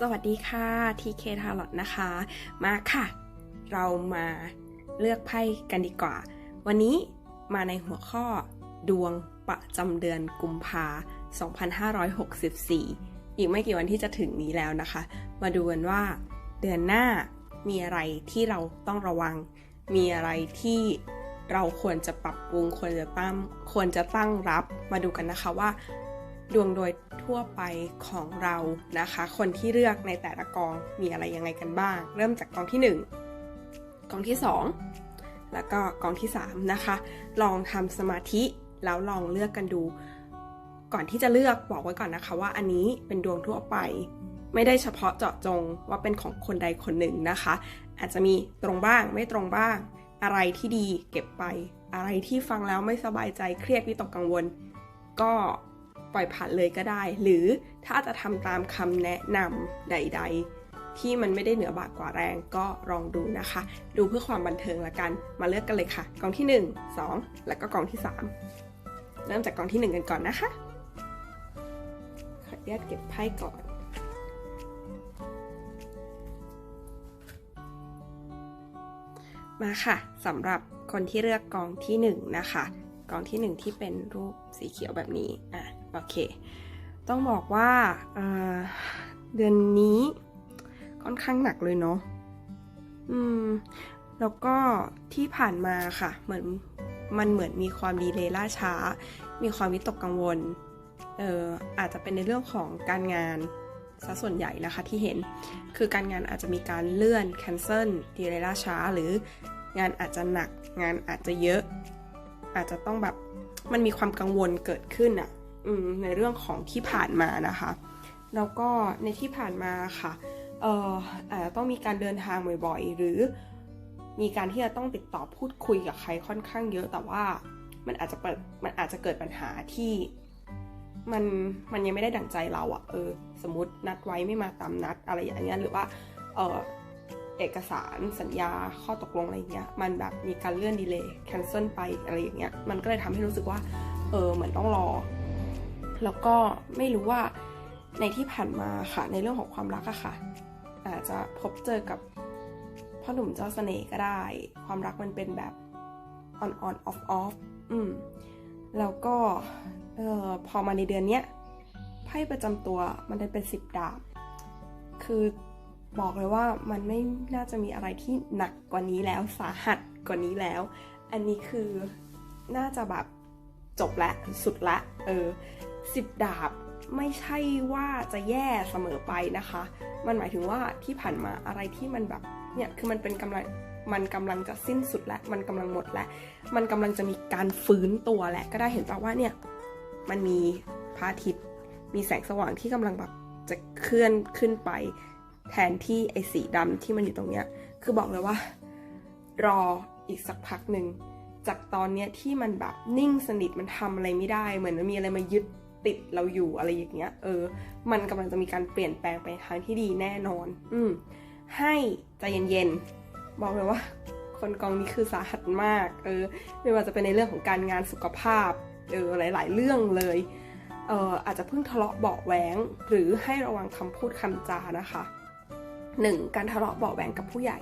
สวัสดีค่ะทีเคทาร์ลอตนะคะ มาค่ะ เรามาเลือกไพ่กันดีกว่า วันนี้มาในหัวข้อดวงประจำเดือนกุมภา2564 อีกไม่กี่วันที่จะถึงนี้แล้วนะคะ มาดูกันว่า เดือนหน้ามีอะไรที่เราต้องระวัง มีอะไรที่เราควรจะปรับปรุงควรจะตั้งควรจะตั้งรับ มาดูกันนะคะว่า ดวงโดยทั่วไปของเรานะคะ คนที่เลือกในแต่ละกองมีอะไรยังไงกันบ้าง เริ่มจากกองที่ 1 กองที่ 2 แล้วก็กองที่ 3 นะคะ ลองทำสมาธิแล้วลองเลือกกันดู ก่อนที่จะเลือกบอกไว้ก่อนนะคะ ว่าอันนี้เป็นดวงทั่วไป ไม่ได้เฉพาะเจาะจงว่าเป็นของคนใดคนหนึ่งนะคะ อาจจะมีตรงบ้างไม่ตรงบ้าง อะไรที่ดีเก็บไป อะไรที่ฟังแล้วไม่สบายใจเครียดวิตกกังวล ก็ ปล่อยผ่านเลยก็ได้ หรือถ้าจะทำตามคำแนะนำใด ๆ ที่มันไม่ได้เหนือบากกว่าแรงก็ลองดูนะคะ ดูเพื่อความบันเทิงละกันมาเลือกกันเลยค่ะ กองที่ 1 2 แล้วก็กองที่ 3 เริ่มจากกองที่ 1 กันก่อนนะคะขออนุญาตเก็บไพ่ก่อนมาค่ะสำหรับคนที่เลือกกองที่1นะคะกองที่ 1 ที่เป็นรูปสีเขียวแบบนี้อะ โอเค ต้องบอกว่าเเดือนนี้ค่อนข้างหนักเลยเนาะอืม แล้วก็ที่ผ่านมาค่ะ เหมือนมันเหมือนมีความดีเลย์ล่าช้า มีความวิตกกังวล เอ่ออาจจะเป็นในเรื่องของการงานซะส่วนใหญ่นะคะที่เห็น คือการงานอาจจะมีการเลื่อน แคนเซิล ดีเลย์ล่าช้า หรืองานอาจจะหนัก งานอาจจะเยอะ อาจจะต้องแบบ มันมีความกังวลเกิดขึ้นอะ ในเรื่องของที่ผ่านมานะคะ แล้วก็ในที่ผ่านมาค่ะเอ่ออาจจะต้องมีการเดินทางบ่อยๆ หรือมีการที่จะต้องติดต่อพูดคุยกับใครค่อนข้างเยอะ แต่ว่ามันอาจจะเปิดมันอาจจะเกิดปัญหาที่มันมันยังไม่ได้ดั่งใจเราอะเออ สมมตินัดไว้ไม่มาตามนัดอะไรอย่างเงี้ยหรือว่าเออเอกสารสัญญาข้อตกลงอะไรเงี้ยมันแบบมีการเลื่อนดีเลย์แคนเซิลไปอะไรอย่างเงี้ยมันก็เลยทำให้รู้สึกว่าเออเหมือนต้องรอ แล้วก็ไม่รู้ว่าในที่ผ่านมาค่ะในเรื่องของความรักอะค่ะ อาจจะพบเจอกับพ่อหนุ่มเจ้าเสน่ห์ก็ได้ ความรักมันเป็นแบบ on on off off อืมแล้วก็เออพอมาในเดือนเนี้ยไพ่ประจำตัวมันเป็นสิบดาบ คือบอกเลยว่ามันไม่น่าจะมีอะไรที่หนักกว่านี้แล้วสาหัสกว่านี้แล้ว อันนี้คือน่าจะแบบจบละสุดละ เออ สิบดาบไม่ใช่ว่าจะแย่เสมอไปนะคะ มันหมายถึงว่าที่ผ่านมาอะไรที่มันแบบเนี่ยคือมันเป็นกำลังมันกำลังจะสิ้นสุดแล้วมันกำลังหมดแล้วมันกำลังจะมีการฟื้นตัวแหละ ก็ได้เห็นป่าว่าเนี่ยมันมีพระอาทิตย์มีแสงสว่างที่กำลังแบบจะเคลื่อนขึ้นไป แทนที่ไอ้สีดำที่มันอยู่ตรงเนี้ยคือบอกเลยว่า รออีกสักพักหนึ่งจากตอนเนี้ยที่มันแบบนิ่งสนิทมันทำอะไรไม่ได้ เหมือนมันมีอะไรมายึด ติดเราอยู่อะไรอย่างเงี้ย เออ มันกำลังจะมีการเปลี่ยนแปลงไปทางที่ดีแน่นอน อืม ให้ใจเย็นๆ บอกเลยว่า คนกองนี้คือสาหัสมาก เออ ไม่ว่าจะเป็นในเรื่องของการงานสุขภาพ เออ หลาย ๆ เรื่องเลย เอออาจจะเพิ่งทะเลาะเบาแหวงหรือให้ระวังคำพูดคำจานะคะหนึ่งการทะเลาะเบาแหวงกับผู้ใหญ่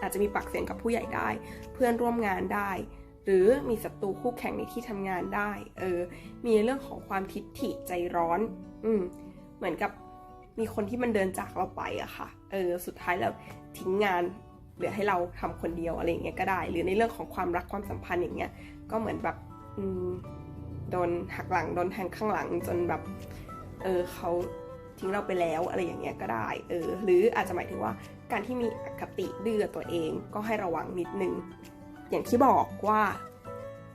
อาจจะมีปากเสียงกับผู้ใหญ่ได้ เพื่อนร่วมงานได้ หรือมีศัตรูคู่แข่งในที่ทำงานได้ เออ มีเรื่องของความทิฐิใจร้อน อืม เหมือนกับมีคนที่มันเดินจากเราไปอะค่ะ เออ สุดท้ายแล้วทิ้งงานเหลือให้เราทำคนเดียวอะไรอย่างเงี้ยก็ได้ หรือในเรื่องของความรักความสัมพันธ์อย่างเงี้ย ก็เหมือนแบบอืมโดนหักหลังโดนแทงข้างหลังจนแบบ เออเขาทิ้งเราไปแล้วอะไรอย่างเงี้ยก็ได้ เออ หรืออาจจะหมายถึงว่าการที่มีอคติดื้อตัวเองก็ให้ระวังนิดนึง อย่างที่บอกว่า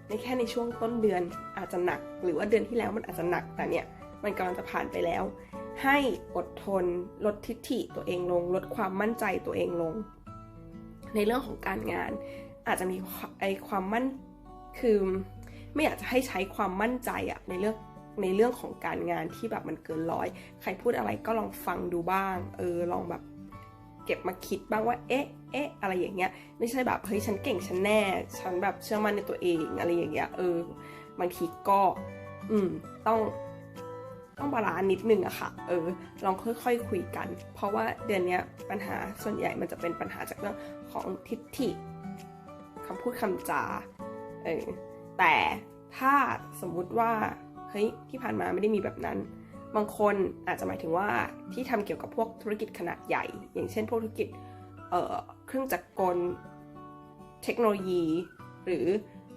ในแค่ในช่วงต้นเดือนอาจจะหนัก หรือว่าเดือนที่แล้วมันอาจจะหนักแต่เนี่ยมันกำลังจะผ่านไปแล้ว ให้อดทนลดทิฐิตัวเองลง ลดความมั่นใจตัวเองลง ในเรื่องของการงาน อาจจะมีไอความมั่นคือไม่อยากจะให้ใช้ความมั่นใจอะในเรื่องในเรื่องของการงานที่แบบมันเกินร้อย ใครพูดอะไรก็ลองฟังดูบ้าง เออลองแบบ เก็บมาคิดบ้างว่า เอ๊ะ เอ๊ะ อะไรอย่างเงี้ย ไม่ใช่แบบ เฮ้ย ฉันเก่ง ฉันแน่ ฉันแบบเชื่อมั่นในตัวเอง อะไรอย่างเงี้ย เออ บางทีก็ อืม ต้อง ต้องบาลานซ์นิดนึงอะค่ะ เออ ลองค่อยๆคคุยกัน เพราะว่าเดือนนี้ปัญหาส่วนใหญ่มันจะเป็นปัญหาจากเรื่องของทิฏฐิคำพูดคำจา เออ แต่ถ้าสมมุติว่า เฮ้ย ที่ผ่านมาไม่ได้มีแบบนั้น บางคนอาจจะหมายถึงว่าที่ทำเกี่ยวกับพวกธุรกิจขนาดใหญ่ อย่างเช่น พวกธุรกิจเเครื่องจักรกลเทคโนโลยี หรือ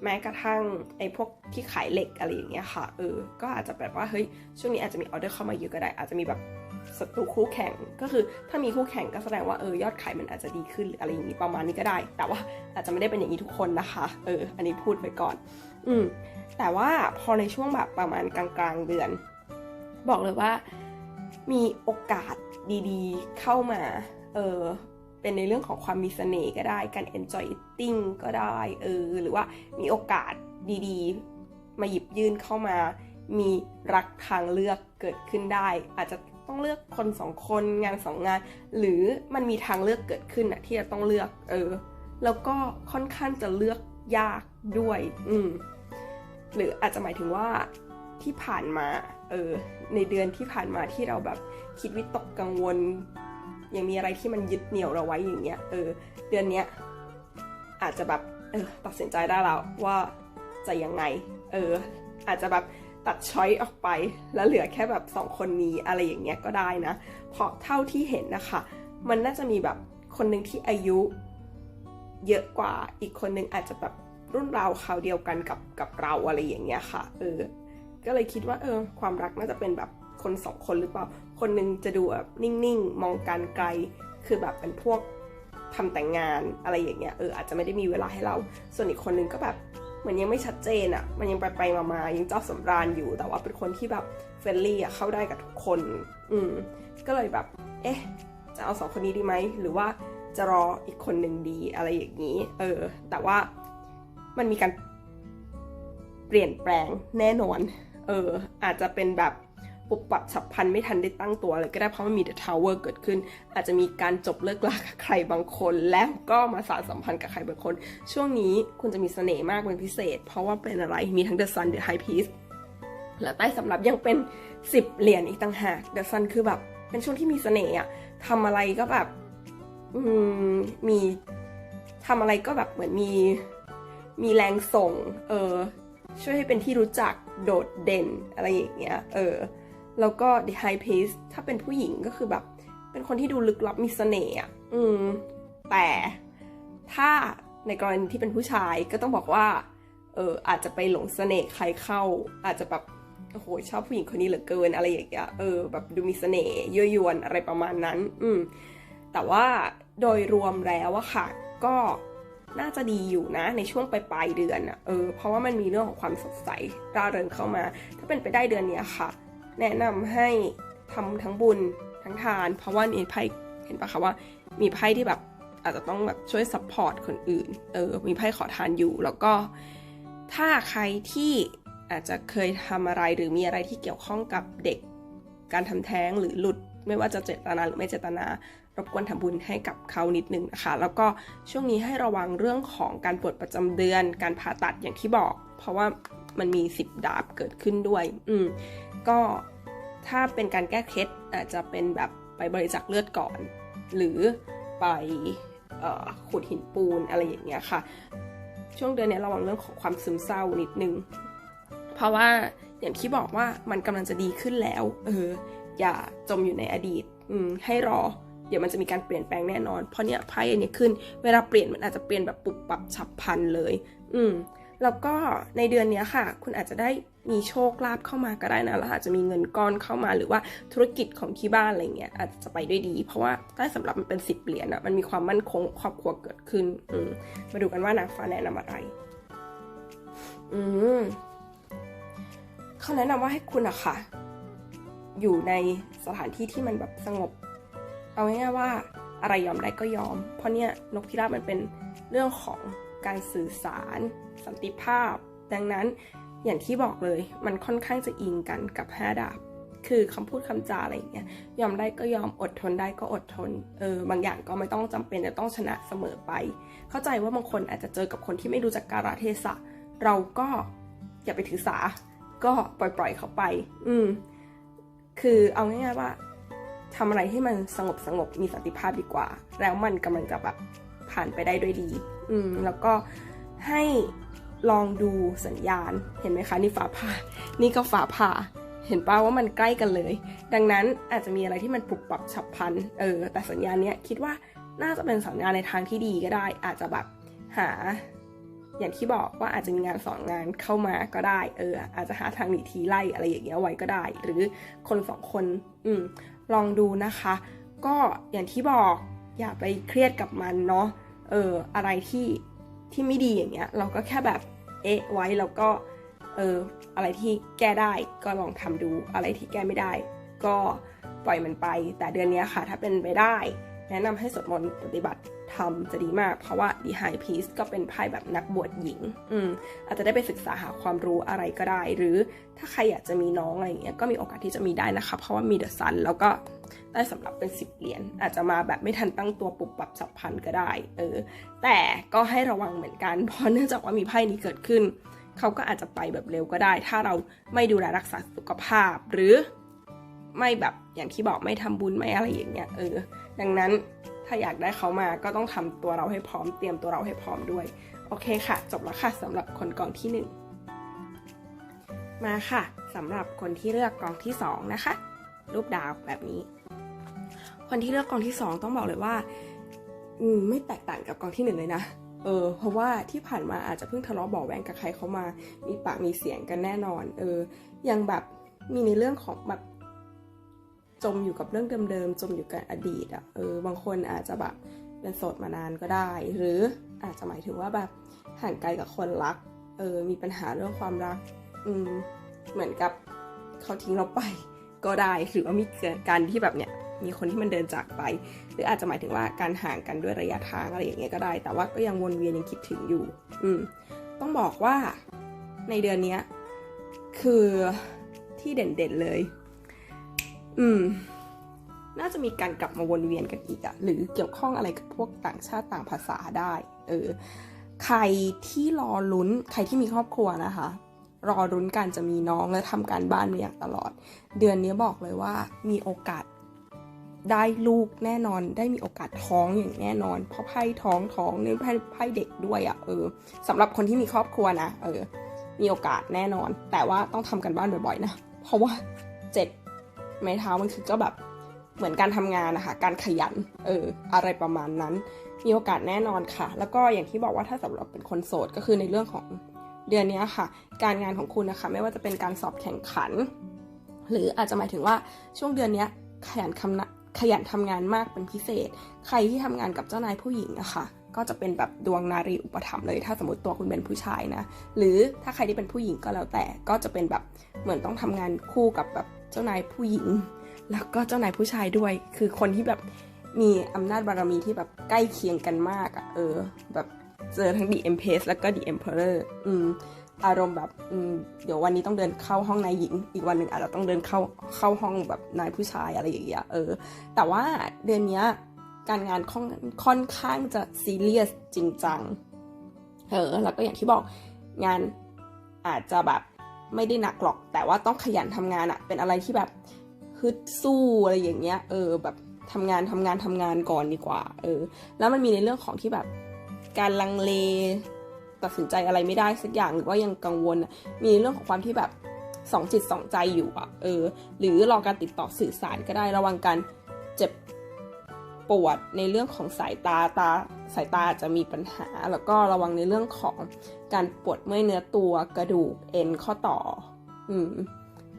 แม้กระทั่งไอ้พวกที่ขายเหล็กอะไรอย่างเงี้ยค่ะเออก็อาจจะแบบว่าเฮ้ยช่วงนี้อาจจะมีออเดอร์เข้ามาเยอะก็ได้ อาจจะมีแบบศัตรูคู่แข่งก็คือถ้ามีคู่แข่งก็แสดงว่าเออยอดขายมันอาจจะดีขึ้นหรืออะไรอย่างนี้ประมาณนี้ก็ได้ แต่ว่าอาจจะไม่ได้เป็นอย่างนี้ทุกคนนะคะเอออันนี้พูดไปก่อน อืมแต่ว่าพอในช่วงแบบประมาณกลางๆเดือน บอกเลยว่ามีโอกาสดีๆ เข้ามา เออเป็นในเรื่องของความมีเสน่ห์ก็ได้ การ enjoy eating ก็ได้ เออ หรือว่ามีโอกาสดีๆ มาหยิบยื่นเข้ามา มีรักทางเลือกเกิดขึ้นได้ อาจจะต้องเลือกคนสองคนงานสองงาน หรือมันมีทางเลือกเกิดขึ้นอะที่จะต้องเลือก เออ แล้วก็ค่อนข้างจะเลือกยากด้วย อืม หรืออาจจะหมายถึงว่าที่ผ่านมา เออในเดือนที่ผ่านมาที่เราแบบคิดวิตกกังวล ยังมีอะไรที่มันยึดเหนี่ยวเราไว้อย่างเงี้ยเออเดือนเนี้ยอาจจะแบบเออตัดสินใจได้แล้วว่าจะยังไงเอออาจจะแบบตัดช้อยออกไป แล้วเหลือแค่แบบสองคนนี้อะไรอย่างเงี้ยก็ได้นะเพราะเท่าที่เห็นนะคะ มันน่าจะมีแบบคนหนึ่งที่อายุเยอะกว่าอีกคนหนึ่งอาจจะแบบรุ่นราวคราวเดียวกันกับกับเราอะไรอย่างเงี้ยค่ะเออ ก็เลยคิดว่าเออความรักน่าจะเป็นแบบคนสองคนหรือเปล่า คนหนึงจะดูแบบนิ่งๆ มองการไกล คือแบบเป็นพวกทำแต่งงานอะไรอย่างเงี้ยเอออาจจะไม่ได้มีเวลาให้เรา ส่วนอีกคนหนึงก็แบบเหมือนยังไม่ชัดเจนอะ่ะ มันยังไปไปๆมาๆยังเจ้าสำราญอยู่ แต่ว่าเป็นคนที่แบบเฟรนลี่อะเข้าได้กับทุกคน อืมก็เลยแบบ เอ๊ะ จะเอาสองคนนี้ดีไหม หรือว่าจะรออีกคนหนึ่งดีอะไรอย่างนี้ เออ แต่ว่ามันมีการเปลี่ยนแปลงแน่นอน เอออาจจะเป็นแบบปุบปับฉับพันไม่ทันได้ตั้งตัวเลยก็ได้เพราะมันมี The Tower เกิดขึ้น อาจจะมีการจบเลิกลากับใครบางคน แล้วก็มาสานสัมพันธ์กับใครบางคน ช่วงนี้คุณจะมีเสน่ห์มากเป็นพิเศษ เพราะว่าเป็นอะไรมีทั้ง The Sun The High Priest และใต้สำรับยังเป็น 10 เหรียญอีกต่างหาก The Sun คือแบบเป็นช่วงที่มีเสน่ห์อะทำอะไรก็แบบมีทำอะไรก็แบบเหมือนมีมีแรงส่ง เออช่วยให้เป็นที่รู้จัก โดดเด่นอะไรอย่างเงี้ย เออ แล้วก็ The High Priest ถ้าเป็นผู้หญิงก็คือแบบ เป็นคนที่ดูลึกลับมีเสน่ห์อะ อืม แต่ถ้าในกรณีที่เป็นผู้ชายก็ต้องบอกว่า เออ อาจจะไปหลงเสน่ห์ใครเข้า อาจจะแบบ โอ้โห ชอบผู้หญิงคนนี้เหลือเกินอะไรอย่างเงี้ย เออ แบบดูมีเสน่ห์ยั่วยวนอะไรประมาณนั้น อืม แต่ว่าโดยรวมแล้วอะค่ะ ก็ น่าจะดีอยู่นะในช่วงปลายปลายเดือนอะเออเพราะว่ามันมีเรื่องของความสดใสร่าเริงเข้ามา ถ้าเป็นไปได้เดือนเนี้ยค่ะ แนะนำให้ทำทั้งบุญทั้งทาน เพราะว่ามีไพ่เห็นปะคะว่ามีไพ่ที่แบบอาจจะต้องแบบช่วยซัพพอร์ตคนอื่นเออมีไพ่ขอทานอยู่ แล้วก็ถ้าใครที่อาจจะเคยทำอะไรหรือมีอะไรที่เกี่ยวข้องกับเด็กการทำแท้งหรือหลุดไม่ว่าจะเจตนาหรือไม่เจตนา รบกวนทำบุญให้กับเขานิดนึงนะคะ แล้วก็ช่วงนี้ให้ระวังเรื่องของการปวดประจำเดือน การผ่าตัดอย่างที่บอก เพราะว่ามันมีสิบดาบเกิดขึ้นด้วย อืมก็ถ้าเป็นการแก้เคล็ดอาจจะเป็นแบบไปบริจาคเลือดก่อน หรือไปออขูดหินปูนอะไรอย่างเงี้ยค่ะ ช่วงเดือนนี้ระวังเรื่องของความซึมเศร้านิดนึง เพราะว่าอย่างที่บอกว่ามันกำลังจะดีขึ้นแล้ว เออ อย่าจมอยู่ในอดีต อืม ให้รอ ดี๋ยวมันจะมีการเปลี่ยนแปลงแน่นอน เพราะเนี่ยไพ่อันนี้ขึ้น เวลาเปลี่ยนมันอาจจะเปลี่ยนแบบปุบปับฉับพลันเลย อืมแล้วก็ในเดือนนี้ค่ะ คุณอาจจะได้มีโชคลาภเข้ามาก็ได้นะแล้วอาจจะมีเงินก้อนเข้ามาหรือว่าธุรกิจของที่บ้านอะไรเงี้ยอาจจะไปด้วยดี เพราะว่าได้สำหรับมันเป็นสิบเหรียญอะมันมีความมั่นคงครอบครัวเกิดขึ้นอืมมาดูกันว่านางฟ้าแนะนำอะไร อืมเขาแนะนำว่าให้คุณอะค่ะ อยู่ในสถานที่ที่มันแบบสงบ เอาง่ายๆว่าอะไรยอมได้ก็ยอม เพราะเนี่ยนกพิราบมันเป็นเรื่องของการสื่อสาร สันติภาพ ดังนั้นอย่างที่บอกเลยมันค่อนข้างจะอิงกันกับห้าดาบ คือคำพูดคำจาอะไรอย่างเงี้ยยอมได้ก็ยอมอดทนได้ก็อดทนเออบางอย่างก็ไม่ต้องจำเป็นจะต้องชนะเสมอไป เข้าใจว่าบางคนอาจจะเจอกับคนที่ไม่รู้จักการเทศะ เราก็อย่าไปถือสา ก็ปล่อยๆเขาไป อืมคือเอาง่ายๆว่า ทำอะไรให้มันสงบสงบมีสันติภาพดีกว่า แล้วมันกำลังจะแบบผ่านไปได้ด้วยดี อืมแล้วก็ให้ลองดูสัญญาณ เห็นไหมคะนี่ฝาผ่า นี่ก็ฝาผ่า เห็นป่าว่ามันใกล้กันเลย ดังนั้นอาจจะมีอะไรที่มันปรับปรับฉับพลัน เออ แต่สัญญาณเนี้ยคิดว่าน่าจะเป็นสัญญาณในทางที่ดีก็ได้ อาจจะแบบหา อย่างที่บอกว่าอาจจะมีงานสอนงานเข้ามาก็ได้ เออ อาจจะหาทางหนีทีไล่อะไรอย่างเงี้ยไว้ก็ได้ หรือคนสองคน อืม ลองดูนะคะ ก็อย่างที่บอกอย่าไปเครียดกับมันเนาะเอออะไรที่ที่ไม่ดีอย่างเงี้ย เราก็แค่แบบเอ๊ะไว้แล้วก็เอออะไรที่แก้ได้ก็ลองทำดูอะไรที่แก้ไม่ได้ ก็ปล่อยมันไป แต่เดือนนี้ค่ะ ถ้าเป็นไปได้ แนะนำให้สวดมนต์ปฏิบัติธรรมจะดีมาก เพราะว่า The High Priest ก็เป็นไพ่แบบนักบวชหญิง อืมอาจจะได้ไปศึกษาหาความรู้อะไรก็ได้ หรือถ้าใครอยากจะมีน้องอะไรอย่างเงี้ยก็มีโอกาสที่จะมีได้นะคะ เพราะว่ามีเดอะซันแล้วก็ได้สำหรับเป็นสิบเหรียญอาจจะมาแบบไม่ทันตั้งตัวปุบปับสับพันก็ได้ เออ แต่ก็ให้ระวังเหมือนกัน เพราะเนื่องจากว่ามีไพ่นี้เกิดขึ้น เขาก็อาจจะไปแบบเร็วก็ได้ ถ้าเราไม่ดูแลรักษาสุขภาพ หรือไม่แบบอย่างที่บอกไม่ทำบุญไม่อะไรอย่างเงี้ย เออ ดังนั้นถ้าอยากได้เขามาก็ต้องทำตัวเราให้พร้อมเตรียมตัวเราให้พร้อมด้วย โอเคค่ะ จบแล้วค่ะสำหรับคนกองที่หนึ่งมาค่ะสำหรับคนที่เลือกกองที่สองนะคะ รูปดาวแบบนี้ คนที่เลือกกองที่สองต้องบอกเลยว่าไม่แตกต่างกับกองที่หนึ่งเลยนะเออเพราะว่าที่ผ่านมาอาจจะเพิ่งทะเลาะเบาะแวงกับใครเขามา มีปากมีเสียงกันแน่นอน เออยังแบบมีในเรื่องของแบบ จมอยู่กับเรื่องเดิมๆ จมอยู่กับอดีตอะ่ะเออบางคนอาจจะแบบเป็นโสดมานานก็ได้ หรืออาจจะหมายถึงว่าแบบห่างไกลกับคนรัก เออ มีปัญหาเรื่องความรัก อืม เหมือนกับเขาทิ้งเราไป ก็ได้ หรือว่ามีการที่แบบเนี้ยมีคนที่มันเดินจากไป หรืออาจจะหมายถึงว่าการห่างกันด้วยระยะทางอะไรอย่างเงี้ยก็ได้ แต่ว่าก็ยังวนเวียนยังคิดถึงอยู่ อืม ต้องบอกว่าในเดือนเนี้ยคือที่เด่นๆเลย อืม น่าจะมีการกลับมาวนเวียนกันอีกอะหรือเกี่ยวข้องอะไรกับพวกต่างชาติต่างภาษาได้ เออ ใครที่รอลุ้น ใครที่มีครอบครัวนะคะ รอรุ้นการจะมีน้องและทำการบ้านมาอย่างตลอด เดือนนี้บอกเลยว่ามีโอกาสได้ลูกแน่นอนได้มีโอกาสท้องอย่างแน่นอน เพราะไพ่ท้องท้องเนี่ไพ่ไพ่เด็กด้วยอะ่ะเออสำหรับคนที่มีครอบครัวนะเออ มีโอกาสแน่นอน แต่ว่าต้องทำกันบ้านบ่อยๆนะ เพราะว่าเจ็ด ไม้เท้ามันคือก็แบบเหมือนการทำงานนะคะการขยันเอออะไรประมาณนั้น มีโอกาสแน่นอนค่ะ แล้วก็อย่างที่บอกว่าถ้าสำหรับเป็นคนโสดก็คือในเรื่องของเดือนนี้ค่ะ การงานของคุณนะคะ ไม่ว่าจะเป็นการสอบแข่งขัน หรืออาจจะหมายถึงว่าช่วงเดือนนี้ขยันคำนะขยันทำงานมากเป็นพิเศษ ใครที่ทำงานกับเจ้านายผู้หญิงนะคะก็จะเป็นแบบดวงนารีอุปถัมภ์เลย ถ้าสมมติตัวคุณเป็นผู้ชายนะ หรือถ้าใครที่เป็นผู้หญิงก็แล้วแต่ ก็จะเป็นแบบเหมือนต้องทำงานคู่กับแบบ เจ้านายผู้หญิง แล้วก็เจ้านายผู้ชายด้วย คือคนที่แบบมีอำนาจบารมีที่แบบใกล้เคียงกันมากอะ่ะเออ แบบเจอทั้ง The Empress แล้วก็ The Emperor อืมอารมณ์แบบอืมเดี๋ยววันนี้ต้องเดินเข้าห้องนายหญิง อีกวันหนึ่งอาจจะต้องเดินเข้าเข้าห้องแบบนายผู้ชายอะไรอย่างเงี้ยเออ แต่ว่าเดือนเนี้ยการงานค่อนค่อนข้างจะซีเรียสจริงจังเออแล้วก็อย่างที่บอกงานอาจจะแบบ ไม่ได้หนักหรอก แต่ว่าต้องขยันทำงานอะเป็นอะไรที่แบบฮึดสู้อะไรอย่างเงี้ย เออแบบทำงานทำงานทำงานก่อนดีกว่า เออ แล้วมันมีในเรื่องของที่แบบการลังเลตัดสินใจอะไรไม่ได้สักอย่างหรือว่ายังกังวล มีเรื่องของความที่แบบสองจิตสองใจอยู่อะเออ หรือรอการติดต่อสื่อสารก็ได้ระวังการเจ็บปวดในเรื่องของสายตาตา สายตาจะมีปัญหา แล้วก็ระวังในเรื่องของการปวดเมื่อยเนื้อตัวกระดูกเอ็นข้อต่อ อืม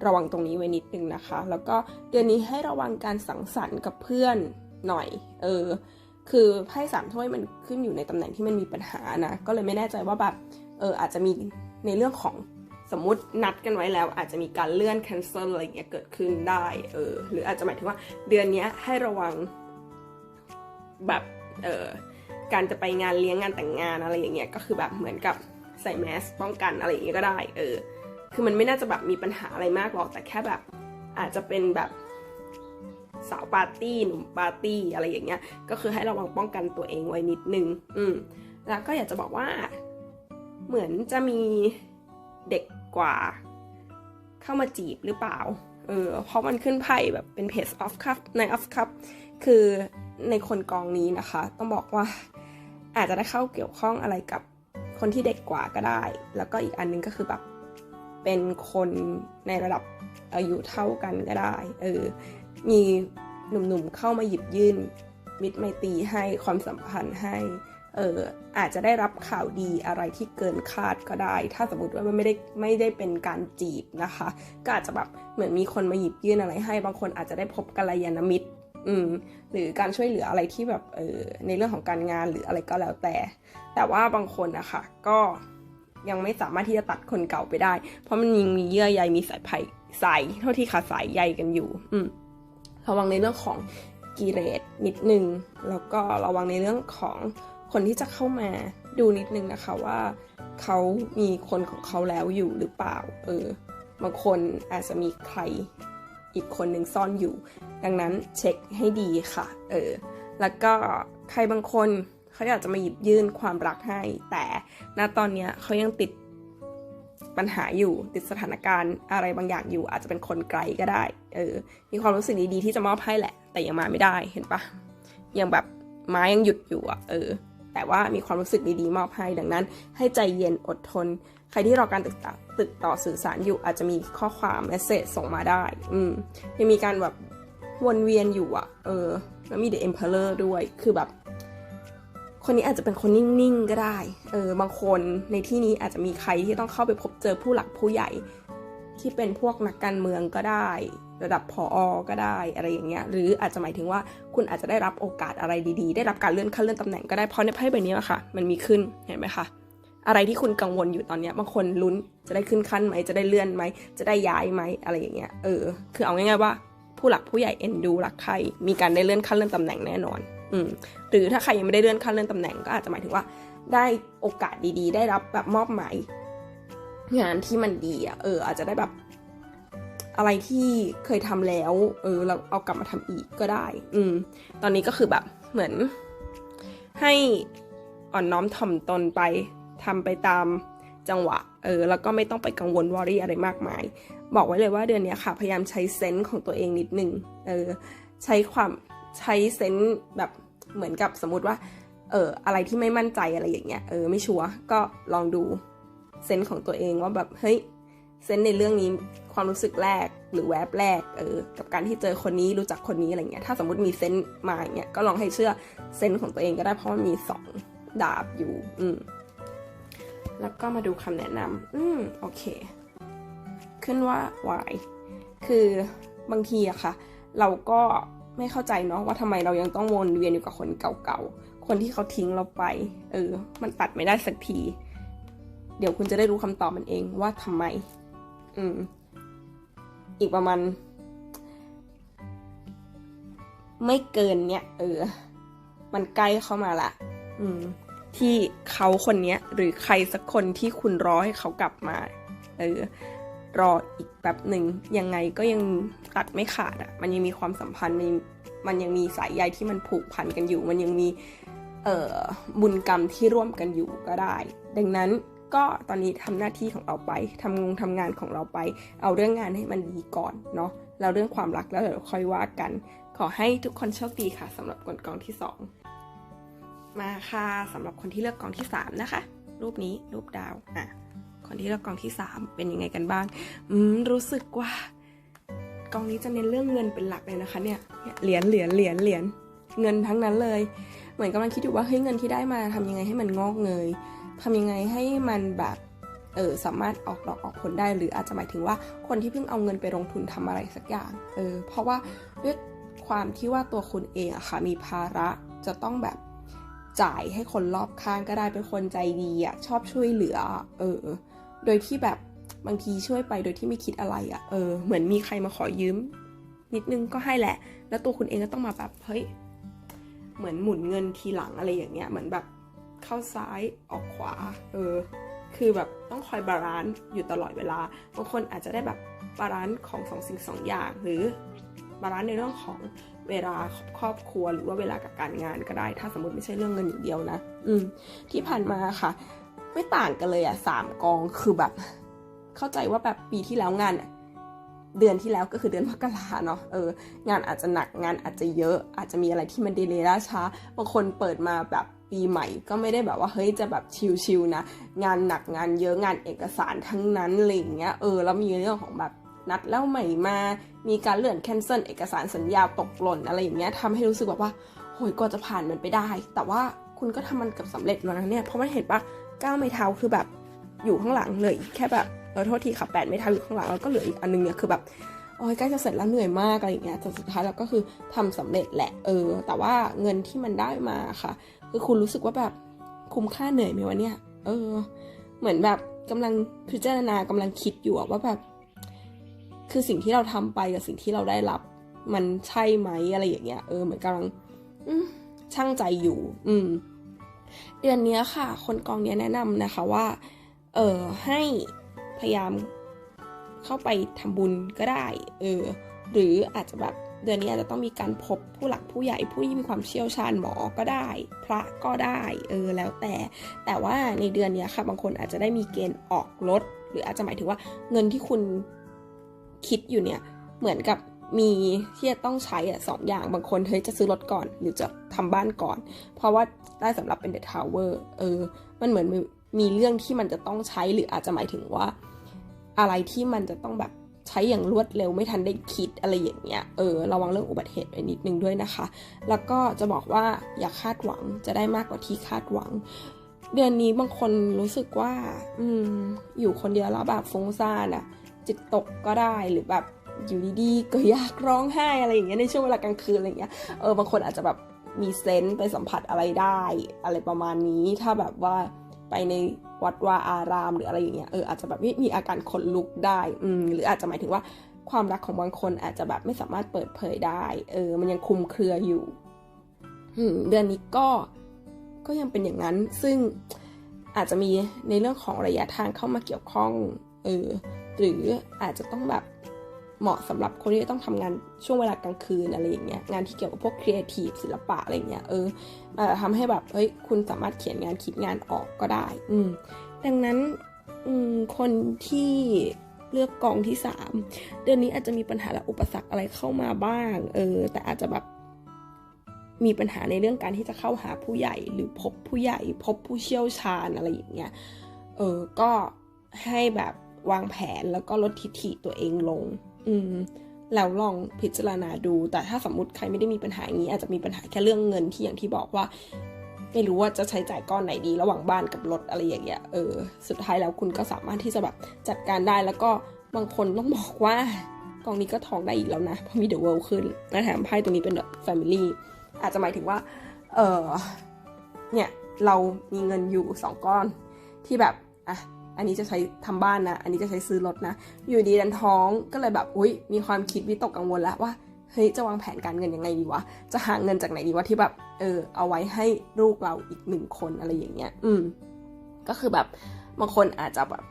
ระวังตรงนี้ไว้นิดนึงนะคะ แล้วก็เดือนนี้ให้ระวังการสังสรรค์กับเพื่อนหน่อย เออ คือไพ่สามถ้วยมันขึ้นอยู่ในตำแหน่งที่มันมีปัญหานะ ก็เลยไม่แน่ใจว่าแบบ เอออาจจะมีในเรื่องของสมมตินัดกันไว้แล้ว อาจจะมีการเลื่อน cancel อะไรเงี้ยเกิดขึ้นได้ เออ หรืออาจจะหมายถึงว่าเดือนนี้ให้ระวังแบบ เออ การจะไปงานเลี้ยงงานแต่งงานอะไรอย่างเงี้ยก็คือแบบเหมือนกับใส่แมสป้องกันอะไรอย่างเงี้ยก็ได้เออคือมันไม่น่าจะแบบมีปัญหาอะไรมากหรอกแต่แค่แบบอาจจะเป็นแบบสาวปาร์ตี้หนุ่มปาร์ตี้อะไรอย่างเงี้ยก็คือให้ระวังป้องกันตัวเองไว้นิดนึงอืมแล้วก็อยากจะบอกว่าเหมือนจะมีเด็กกว่า เข้ามาจีบหรือเปล่าเออเพราะมันขึ้นไพ่แบบเป็นเพจ off cup ใน off cup คือในคนกองนี้นะคะ ต้องบอกว่า อาจจะได้เข้าเกี่ยวข้องอะไรกับคนที่เด็กกว่าก็ได้ แล้วก็อีกอันนึงก็คือแบบเป็นคนในระดับอายุเท่ากันก็ได้ เออ มีหนุ่มๆเข้ามาหยิบยื่น มิตรไมตรีให้ความสัมพันธ์ให้ เอออาจจะได้รับข่าวดีอะไรที่เกินคาดก็ได้ ถ้าสมมติว่ามันไม่ได้ไม่ได้เป็นการจีบนะคะ ก็อาจจะแบบเหมือนมีคนมาหยิบยื่นอะไรให้ บางคนอาจจะได้พบกัลยาณมิตร อืม หรือการช่วยเหลืออะไรที่แบบเออในเรื่องของการงานหรืออะไรก็แล้วแต่ แต่ว่าบางคนนะคะก็ยังไม่สามารถที่จะตัดคนเก่าไปได้ เพราะมันยังมีเยื่อใยมีสายไผ่สายเท่าที่ขาสายใยกันอยู่ อืม ระวังในเรื่องของกิเลสนิดนึง แล้วก็ระวังในเรื่องของคนที่จะเข้ามาดูนิดนึงนะคะว่าเขามีคนของเขาแล้วอยู่หรือเปล่า เออ บางคนอาจจะมีใคร อีกคนหนึ่งซ่อนอยู่ ดังนั้นเช็คให้ดีค่ะ เออ แล้วก็ใครบางคนเขาอยากจะมาหยิบยื่นความรักให้ แต่ณตอนนี้เขายังติดปัญหาอยู่ติดสถานการณ์อะไรบางอย่างอยู่ อาจจะเป็นคนไกลก็ได้ เออ มีความรู้สึกดีๆที่จะมอบให้แหละ แต่ยังมาไม่ได้เห็นปะยังแบบไม้ยังหยุดอยู่อะเออ แต่ว่ามีความรู้สึกดีๆมอบให้ดังนั้น ให้ใจเย็นอดทน ใครที่รอการติดต่อติดต่อสื่อสารอยู่อาจจะมีข้อความเมสเซจส่งมาได้ อืมยังมีการแบบวนเวียนอยู่อะ เออ แล้วมี The Emperor ด้วย คือแบบ คนนี้อาจจะเป็นคนนิ่งๆก็ได้ เออ บางคนในที่นี้อาจจะมีใครที่ต้องเข้าไปพบเจอผู้หลักผู้ใหญ่ ที่เป็นพวกนักการเมืองก็ได้ ระดับผออก็ได้ อะไรอย่างเงี้ย หรืออาจจะหมายถึงว่าคุณอาจจะได้รับโอกาสอะไรดีๆ ได้รับการเลื่อนขั้นเลื่อนตำแหน่งก็ได้ เพราะในไพ่ใบนี้ค่ะ มันมีขึ้น เห็นไหมคะ อะไรที่คุณกังวลอยู่ตอนเนี้ยบางคนลุ้นจะได้ขึ้นขั้นไหมจะได้เลื่อนไหมจะได้ย้ายไหมอะไรอย่างเงี้ยเออคือเอาง่ายๆว่า ผู้หลักผู้ใหญ่เอ็นดูรักใครมีการได้เลื่อนขั้นเลื่อนตำแหน่งแน่นอนอืมหรือถ้าใครยังไม่ได้เลื่อนขั้นเลื่อนตำแหน่งก็อาจจะหมายถึงว่า ได้โอกาสดีๆ ได้รับแบบมอบหมายงานที่มันดีอะเออ อาจจะได้แบบ อะไรที่เคยทำแล้ว เออ เราเอากลับมาทำอีกก็ได้ อืม ตอนนี้ก็คือแบบเหมือนให้อ่อนน้อมถ่อมตนไป ทำไปตามจังหวะ เออ แล้วก็ไม่ต้องไปกังวลวอรี่อะไรมากมาย บอกไว้เลยว่าเดือนนี้ค่ะ พยายามใช้เซนส์ของตัวเองนิดนึง เออ ใช้ความใช้เซนส์แบบเหมือนกับสมมติว่า เออ อะไรที่ไม่มั่นใจอะไรอย่างเงี้ย เออ ไม่ชัวร์ ก็ลองดูเซนส์ของตัวเองว่าแบบ เฮ้ย เซนส์ในเรื่องนี้ความรู้สึกแรกหรือแวบแรก เออ กับการที่เจอคนนี้รู้จักคนนี้อะไรเงี้ย ถ้าสมมติมีเซนส์มาอย่างเงี้ย ก็ลองให้เชื่อเซนส์ของตัวเองก็ได้เพราะมันมีสองดาบอยู่ อืม แล้วก็มาดูคำแนะนำอืมโอเค ขึ้นว่า why คือบางทีอะค่ะ เราก็ไม่เข้าใจเนาะว่าทำไมเรายังต้องวนเวียนอยู่กับคนเก่าๆ คนที่เขาทิ้งเราไป เออ มันตัดไม่ได้สักที เดี๋ยวคุณจะได้รู้คำตอบมันเองว่าทำไม อืม อีกประมาณไม่เกินเนี่ย เออ มันใกล้เข้ามาละ อืม ที่เขาคนนี้หรือใครสักคนที่คุณรอให้เขากลับมา เออ รออีกแบบหนึ่งยังไงก็ยังตัดไม่ขาดอะ่ะ มันยังมีความสัมพันธ์ในมันยังมีสายใยที่มันผูกพันกันอยู่ มันยังมี เอ่อ บุญกรรมที่ร่วมกันอยู่ก็ได้ ดังนั้นก็ตอนนี้ทำหน้าที่ของเราไปทำงงทำงานของเราไป เอาเรื่องงานให้มันดีก่อนเนาะแล้วเรื่องความรักแล้วเดี๋ยวค่อยว่ากัน ขอให้ทุกคนโชคดีค่ะสำหรับกลกองที่สอง มาค่ะสำหรับคนที่เลือกกองที่สามนะคะ รูปนี้รูปดาวอะคนที่เลือกกองที่สามเป็นยังไงกันบ้างอืมรู้สึกว่ากองนี้จะเน้นเรื่องเงินเป็นหลักเลยนะคะเนี่ยเหรียญเหรียญเหรียญเหรียญเงินทั้งนั้นเลย เหมือนกำลังคิดอยู่ว่าเฮ้ยเงินที่ได้มาทำยังไงให้มันงอกเงยทำยังไงให้มันแบบเออสามารถออกดอกออกผลได้หรืออาจจะหมายถึงว่าคนที่เพิ่งเอาเงินไปลงทุนทำอะไรสักอย่างเออเพราะว่าด้วยความที่ว่าตัวคุณเองอะค่ะมีภาระจะต้องแบบ จ่ายให้คนรอบข้างก็ได้เป็นคนใจดีอะชอบช่วยเหลือ เออ โดยที่แบบบางทีช่วยไปโดยที่ไม่คิดอะไรอะ่ะเออ เหมือนมีใครมาขอยืม นิดนึงก็ให้แหละ แล้วตัวคุณเองก็ต้องมาแบบเฮ้ยเหมือนหมุนเงินทีหลังอะไรอย่างเงี้ยเหมือนแบบเข้าซ้ายออกขวา เออ คือแบบต้องคอยบาลานซ์อยู่ตลอดเวลาบางคนอาจจะได้แบบบาลานซ์ของสองสิ่งสองอย่างหรือบาลานซ์ในเรื่องของ เวลาครอบครัวหรือว่าเวลากับการงานก็ได้ ถ้าสมมติไม่ใช่เรื่องเงินอย่างเดียวนะ อืม ที่ผ่านมาค่ะ ไม่ต่างกันเลยอะสามกองคือแบบ เข้าใจว่าแบบปีที่แล้วงานอะเดือนที่แล้วก็คือเดือนมกราเนาะเอองานอาจจะหนักงานอาจจะเยอะ อาจจะมีอะไรที่มันดีเลยล่าช้าบางคนเปิดมาแบบปีใหม่ก็ไม่ได้แบบว่าเฮ้ยจะแบบชิลๆนะ งานหนักงานเยอะงานเอกสารทั้งนั้นอะไรอย่างเงี้ยเออแล้วมีเรื่องของแบบ นัดแล้วใหม่มา มีการเลื่อนแคนเซิลเอกสารสัญญาตกหล่นอะไรอย่างเงี้ยทำให้รู้สึกแบบว่าโหยกว่าจะผ่านมันไปได้ แต่ว่าคุณก็ทำมันกับสำเร็จแล้วนะเนี่ยเพราะมันเห็นปะก้าวไม่เท้าคือแบบอยู่ข้างหลังเลยแค่แบบเออโทษทีค่ะแปดไม่เท้าอยู่ข้างหลังแล้วก็เหลืออีกอันนึงเนี่ยคือแบบโอ้ยใกล้จะเสร็จแล้วเหนื่อยมากอะไรอย่างเงี้ยแต่สุดท้ายแล้วก็คือทำสำเร็จแหละเออ แต่ว่าเงินที่มันได้มาค่ะ คือคุณรู้สึกว่าแบบคุ้มค่าเหนื่อยไหมวะเนี่ย เออ เหมือนแบบกำลังพิจารณากำลังคิดอยู่ว่าแบบ คือสิ่งที่เราทำไปกับสิ่งที่เราได้รับ มันใช่ไหมอะไรอย่างเงี้ย เออเหมือนกำลังช่างใจอยู่ อืม เดือนนี้ค่ะ คนกองเนี้ยแนะนำนะคะว่า เออให้พยายามเข้าไปทำบุญก็ได้ เออ หรืออาจจะแบบเดือนนี้อาจจะต้องมีการพบผู้หลักผู้ใหญ่ผู้ที่มีความเชี่ยวชาญหมอก็ได้ พระก็ได้ เออแล้วแต่ แต่ว่าในเดือนนี้ค่ะ บางคนอาจจะได้มีเกณฑ์ออกรถ หรืออาจจะหมายถึงว่าเงินที่คุณ คิดอยู่เนี่ยเหมือนกับมีที่จะต้องใช้อะสองอย่างบางคนเฮ้ยจะซื้อรถก่อน หรือจะทำบ้านก่อน เพราะว่าได้สำหรับเป็นเดอะทาวเวอร์เออ มันเหมือนมีเรื่องที่มันจะต้องใช้หรืออาจจะหมายถึงว่า อะไรที่มันจะต้องแบบใช้อย่างรวดเร็วไม่ทันได้คิดอะไรอย่างเงี้ย เออ ระวังเรื่องอุบัติเหตุไว้นิดนึงด้วยนะคะ แล้วก็จะบอกว่าอย่าคาดหวังจะได้มากกว่าที่คาดหวัง เดือนนี้บางคนรู้สึกว่า อืม อยู่คนเดียวแล้วแบบฟุ้งซ่านอะ จิตตกก็ได้หรือแบบอยู่ดีๆก็อยากร้องไห้อะไรอย่างเงี้ยในช่วงเวลากลางคืนอะไรอย่างเงี้ยเออบางคนอาจจะแบบมีเซนต์ไปสัมผัสอะไรได้ อะไรประมาณนี้ถ้าแบบว่าไปในวัดวาอารามหรืออะไรอย่างเงี้ยเอออาจจะแบบมีอาการขนลุกได้อืมหรืออาจจะหมายถึงว่าความรักของบางคนอาจจะแบบไม่สามารถเปิดเผยได้ เออ มันยังคุมเครืออยู่อืมเดือนนี้ก็ก็ยังเป็นอย่างนั้น ซึ่งอาจจะมีในเรื่องของระยะทางเข้ามาเกี่ยวข้อง เออ หรืออาจจะต้องแบบเหมาะสำหรับคนที่ต้องทำงานช่วงเวลากลางคืนอะไรอย่างเงี้ยงานที่เกี่ยวกับพวกครีเอทีฟศิลปะอะไรเงี้ยเออทำให้แบบเฮ้ยคุณสามารถเขียนงานคิดงานออกก็ได้ อืมดังนั้นอืมคนที่เลือกกองที่สามเดือนนี้อาจจะมีปัญหาและอุปสรรคอะไรเข้ามาบ้าง เออ แต่อาจจะแบบมีปัญหาในเรื่องการที่จะเข้าหาผู้ใหญ่ หรือพบผู้ใหญ่ พบผู้เชี่ยวชาญอะไรอย่างเงี้ย เออ ก็ให้แบบ วางแผนแล้วก็ลดทิฐิตัวเองลง อืมแล้วลองพิจารณาดู แต่ถ้าสมมติใครไม่ได้มีปัญหาอย่างนี้ อาจจะมีปัญหาแค่เรื่องเงินที่อย่างที่บอกว่า ไม่รู้ว่าจะใช้จ่ายก้อนไหนดี ระหว่างบ้านกับรถอะไรอย่างเงี้ย เออ สุดท้ายแล้วคุณก็สามารถที่จะแบบจัดการได้ แล้วก็บางคนต้องบอกว่ากองนี้ก็ท้องได้อีกแล้วนะ เพราะมีเดอะเวิลด์ขึ้นและแถมไพ่ตัวนี้เป็นแบบแฟมิลี่ อาจจะหมายถึงว่า เออเนี่ย เรามีเงินอยู่สองก้อนที่แบบ อะ อันนี้จะใช้ทำบ้านนะ อันนี้จะใช้ซื้อรถนะ อยู่ดีดันท้องก็เลยแบบอุ้ยมีความคิดวิตกกังวลแล้วว่าเฮ้ยจะวางแผนการเงินยังไงดีวะ จะหาเงินจากไหนดีวะที่แบบเออเอาไว้ให้ลูกเราอีกหนึ่งคนอะไรอย่างเงี้ย อืม ก็คือแบบบางคนอาจจะแบบ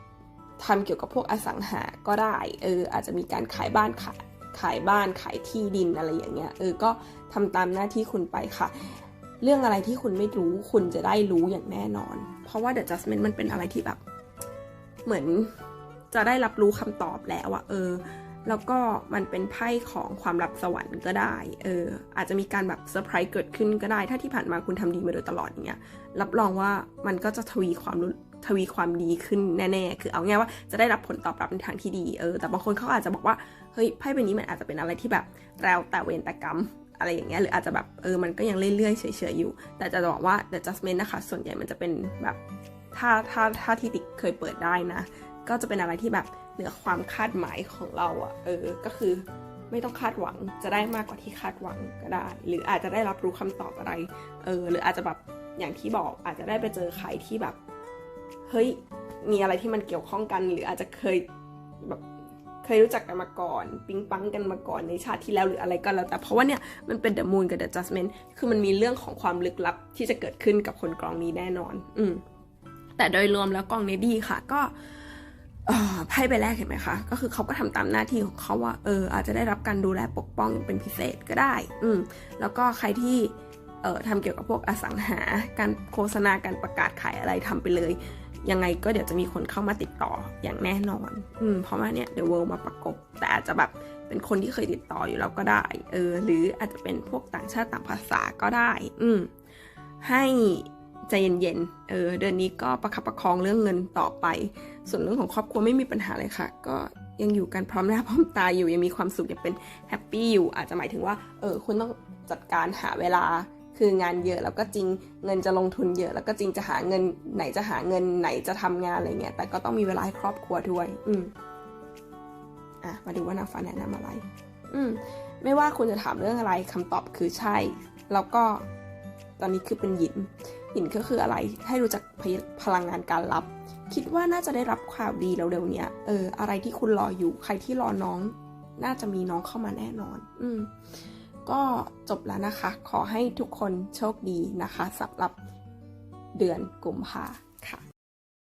ทำเกี่ยวกับพวกอสังหาก็ได้ เออ อาจจะมีการขายบ้านขายขายบ้านขายที่ดินอะไรอย่างเงี้ย เออ ก็ทำตามหน้าที่คุณไปค่ะ เรื่องอะไรที่คุณไม่รู้คุณจะได้รู้อย่างแน่นอน เพราะว่า The Adjustment มันเป็นอะไรที่แบบ เหมือนจะได้รับรู้คำตอบแล้วอะเออ แล้วก็มันเป็นไพ่ของความลับสวรรค์ก็ได้ เออ อาจจะมีการแบบเซอร์ไพรส์เกิดขึ้นก็ได้ ถ้าที่ผ่านมาคุณทำดีมาโดยตลอดอย่างเงี้ย รับรองว่ามันก็จะทวีความทวีความดีขึ้นแน่ๆ คือเอาง่ายว่าจะได้รับผลตอบรับในทางที่ดี เออ แต่บางคนเขาอาจจะบอกว่า เฮ้ย ไพ่ใบนี้มันอาจจะเป็นอะไรที่แบบแล้วแต่เวรแต่กรรมอะไรอย่างเงี้ย หรืออาจจะแบบ เออ มันก็ยังเรื่อยๆ เฉยๆ อยู่ แต่จะบอกว่า the adjustment นะคะ ส่วนใหญ่มันจะเป็นแบบ ถ้าถ้าถ้าที่ติกเคยเปิดได้นะ ก็จะเป็นอะไรที่แบบเหนือความคาดหมายของเราอะเออ ก็คือไม่ต้องคาดหวังจะได้มากกว่าที่คาดหวังก็ได้ หรืออาจจะได้รับรู้คำตอบอะไร เออ หรืออาจจะแบบอย่างที่บอกอาจจะได้ไปเจอใครที่แบบ เฮ้ย มีอะไรที่มันเกี่ยวข้องกัน หรืออาจจะเคยแบบเคยรู้จักกันมาก่อน ปิ๊งปังกันมาก่อนในชาติที่แล้วหรืออะไรก็แล้วแต่เพราะว่าเนี่ยมันเป็น The Moon กับ The Adjustment คือมันมีเรื่องของความลึกลับที่จะเกิดขึ้นกับคนกรองนี้แน่นอน อืม แต่โดยรวมแล้วกองนี้ดีค่ะ ก็ไพ่ใบแรกเห็นไหมคะ ก็คือเขาก็ทำตามหน้าที่ของเขาว่าเอออาจจะได้รับการดูแลปกป้องเป็นพิเศษก็ได้ อืมแล้วก็ใครที่เอ่อทำเกี่ยวกับพวกอสังหา การโฆษณาการประกาศขายอะไรทำไปเลย ยังไงก็เดี๋ยวจะมีคนเข้ามาติดต่ออย่างแน่นอน อืมเพราะว่าเนี่ย The World มาประกบ แต่อาจจะแบบเป็นคนที่เคยติดต่ออยู่แล้วก็ได้ เออ หรืออาจจะเป็นพวกต่างชาติต่างภาษาก็ได้ อืมให้ ใจเย็นๆ เออเดือนนี้ก็ประคับประคองเรื่องเงินต่อไป ส่วนเรื่องของครอบครัวไม่มีปัญหาเลยค่ะ ก็ยังอยู่กันพร้อมหน้าพร้อมตาอยู่ยังมีความสุขยังเป็นแฮปปี้อยู่อาจจะหมายถึงว่าเออคุณต้องจัดการหาเวลาคืองานเยอะแล้วก็จริงเงินจะลงทุนเยอะ แล้วก็จริงจะหาเงินไหนจะหาเงินไหนจะทำงานอะไรเงี้ยแต่ก็ต้องมีเวลาให้ครอบครัวด้วย อืมอะมาดูว่านางฟ้าแนะนำอะไร อืมไม่ว่าคุณจะถามเรื่องอะไรคำตอบคือใช่ แล้วก็ตอนนี้คือเป็นหยิน หินก็คืออะไร ให้รู้จักพพลังงานการรับ คิดว่าน่าจะได้รับข่าวดีเร็วๆเนี้ยเอออะไรที่คุณรออยู่ใครที่รอน้อง น่าจะมีน้องเข้ามาแน่นอน อืมก็จบแล้วนะคะ ขอให้ทุกคนโชคดีนะคะสำหรับเดือนกุมภา